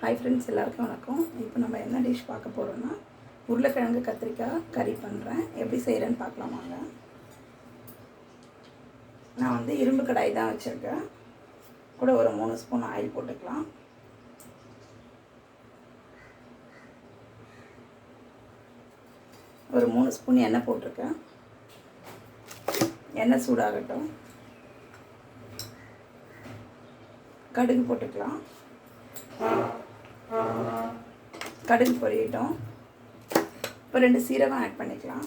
Hi friends எல்லாருக்கும் வணக்கம். இப்போ நம்ம என்ன டிஷ் பார்க்க போகிறோம்னா உருளைக்கிழங்கு கத்திரிக்காய் கறி பண்ணுறேன் எப்படி செய்கிறேன்னு பார்க்கலாம் வாங்க. நான் வந்து இரும்பு கடாய் தான் வச்சுருக்கேன். கூட ஒரு மூணு ஸ்பூன் ஆயில் போட்டுக்கலாம். ஒரு மூணு ஸ்பூன் எண்ணெய் போட்டிருக்கேன். எண்ணெய் சூடாகட்டும். கடுகு போட்டுக்கலாம். கடுகு பொரியட்டும். இப்போ ரெண்டு சீரகம் ஆட் பண்ணிக்கலாம்.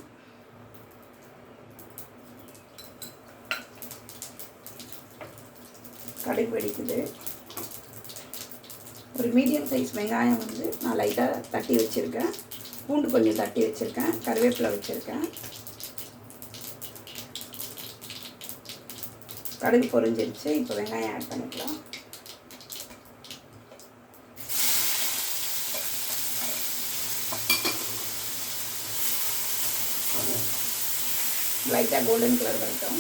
கடுகு வெடிக்குது. ஒரு மீடியம் சைஸ் வெங்காயம் வந்து நான் லைட்டாக தட்டி வச்சுருக்கேன். பூண்டு கொஞ்சம் தட்டி வச்சுருக்கேன். கருவேப்பிலை வச்சுருக்கேன். கடுகு பொரிஞ்சிருச்சு. இப்போ வெங்காயம் ஆட் பண்ணிக்கலாம். லைட்டாக கோல்டன் கலர் வரட்டும்.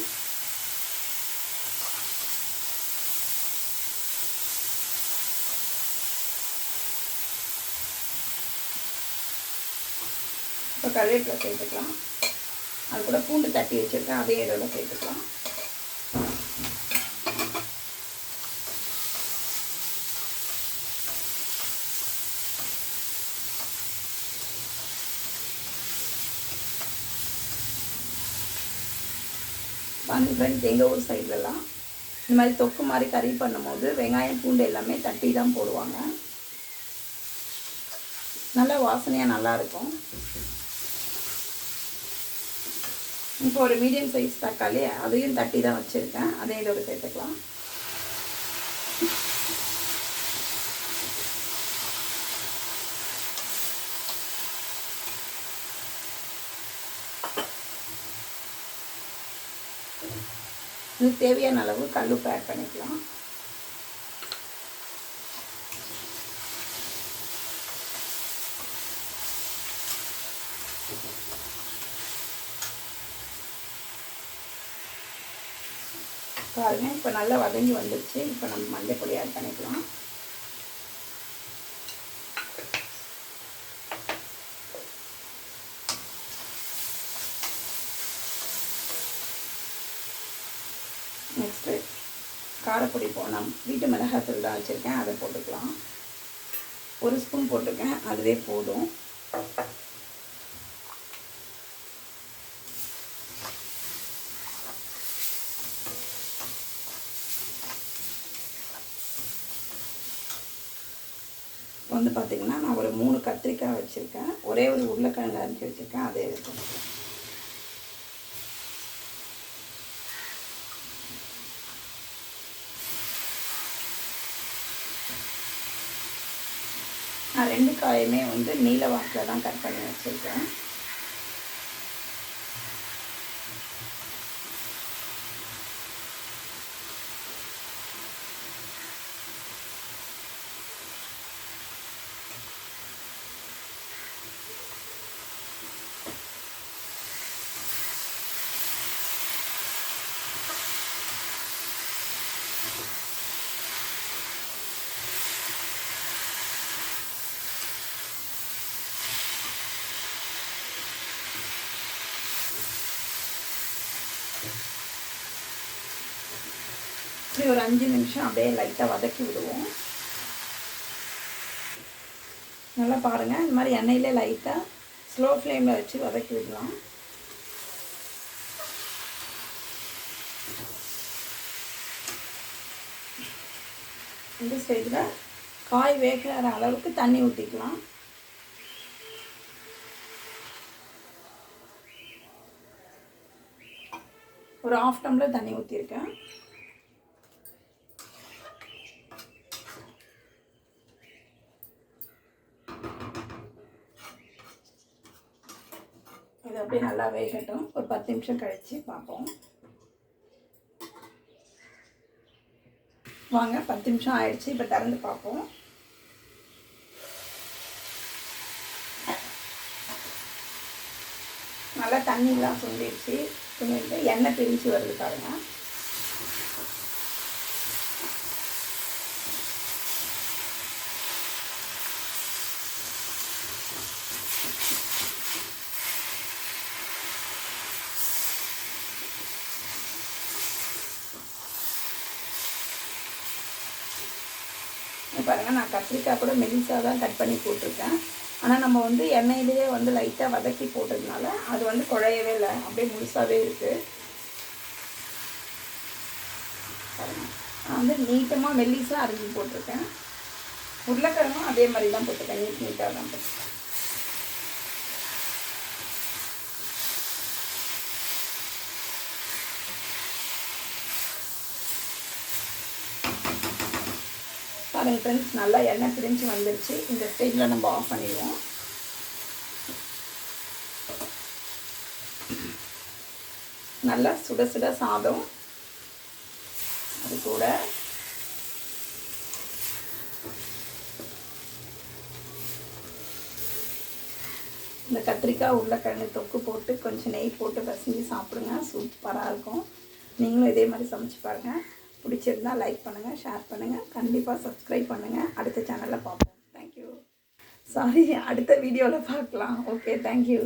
இப்போ கருவேப்பிலை சேர்த்துக்கலாம். அது கூட பூண்டு தட்டி வச்சுருக்கேன் அதே இதோட சேர்த்துக்கலாம். பாருங்க ஃப்ரெண்ட்ஸ் எங்கள் ஊர் சைட்லலாம் இந்த மாதிரி தொக்கு மாதிரி கறி பண்ணும்போது வெங்காயம் பூண்டு எல்லாமே தட்டி தான் போடுவாங்க. நல்லா வாசனையாக நல்லாயிருக்கும் இப்போ ஒரு மீடியம் சைஸ் தக்காளி அதையும் தட்டி தான் வச்சுருக்கேன். அதையும் இதோட சேர்த்துக்கலாம். இது தேவையான அளவு கல்லுப்பு ஆட் பண்ணிக்கலாம். பாருங்க இப்போ நல்லா வதங்கி வந்துருச்சு. இப்போ நம்ம மஞ்சள் பொடி ஆட் பண்ணிக்கலாம். ஃபஸ்ட்டு காரப்பொடி போனோம் வீட்டு மிளகாத்தூள் தான் வச்சுருக்கேன். அதை போட்டுக்கலாம். ஒரு ஸ்பூன் போட்டிருக்கேன். அதுவே போதும். வந்து பார்த்திங்கன்னா நான் ஒரு மூணு கத்திரிக்காய் வச்சுருக்கேன். ஒரே ஒரு உருளைக்கிழங்கு அரிஞ்சு வச்சுருக்கேன். அதே இருக்கும் நான் ரெண்டு காயுமே வந்து நீல வாக்கில் தான் கட் பண்ணி வச்சுருக்கேன். ஒரு அஞ்சு நிமிஷம் அப்படியே லைட்டாக வதக்கி விடுவோம். நல்லா பாருங்கள் இந்த மாதிரி எண்ணெயிலே லைட்டாக ஸ்லோ ஃப்ளேமில் வச்சு வதக்கி விடலாம். இந்த ஸ்டேஜில் காய் வேகிற அளவுக்கு தண்ணி ஊற்றிக்கலாம் ஒரு ஆஃப் டம்ளர் தண்ணி ஊற்றிருக்கேன் இது அப்படியே நல்லா வேகட்டும். ஒரு பத்து நிமிஷம் கழித்து பார்ப்போம். வாங்க பத்து நிமிஷம் ஆயிடுச்சு. இப்போ திறந்து பார்ப்போம். நல்லா தண்ணியெலாம் சுண்டிடுச்சு. சுண்டிட்டு எண்ணெய் பிரிஞ்சு வருது பாருங்கள் பாருங்கள் நான் கத்திரிக்காய் கூட மெலிசாக தான் கட் பண்ணி போட்டிருக்கேன். ஆனால் நம்ம வந்து எண்ணெயிலேயே வந்து லைட்டாக வதக்கி போட்டதுனால அது வந்து குழையவே இல்லை. அப்படியே முழுசாகவே இருக்குது நான் வந்து நீட்டமாக மெல்லிஸாக அரைஞ்சி போட்டிருக்கேன். உருளைக்கிழங்கும் அதே மாதிரி தான் போட்டிருக்கேன். நீட் நீட்டாக தான் போட்டிருக்கேன். பாருங்கள் ஃப்ரெண்ட்ஸ் நல்லா எண்ணெய் பிரிஞ்சு வந்துருச்சு. இந்த ஸ்டேஜில் நம்ம ஆஃப் பண்ணிடுவோம். நல்லா சுட சுட சாதம். அது கூட. இந்த கத்திரிக்காய் உருளைக்கிழங்கு தொக்கு போட்டு கொஞ்சம் நெய் போட்டு பசங்க சாப்பிடுங்க. சூப்பராக இருக்கும். நீங்களும் இதே மாதிரி சமைச்சு பாருங்கள் பிடிச்சிருந்தா லைக் பண்ணுங்கள் ஷேர் பண்ணுங்கள் கண்டிப்பாக சப்ஸ்கிரைப் பண்ணுங்கள் அடுத்த சேனலில் பார்ப்போம். தேங்க்யூ சாரி அடுத்த வீடியோவில் பார்க்கலாம். Okay thank you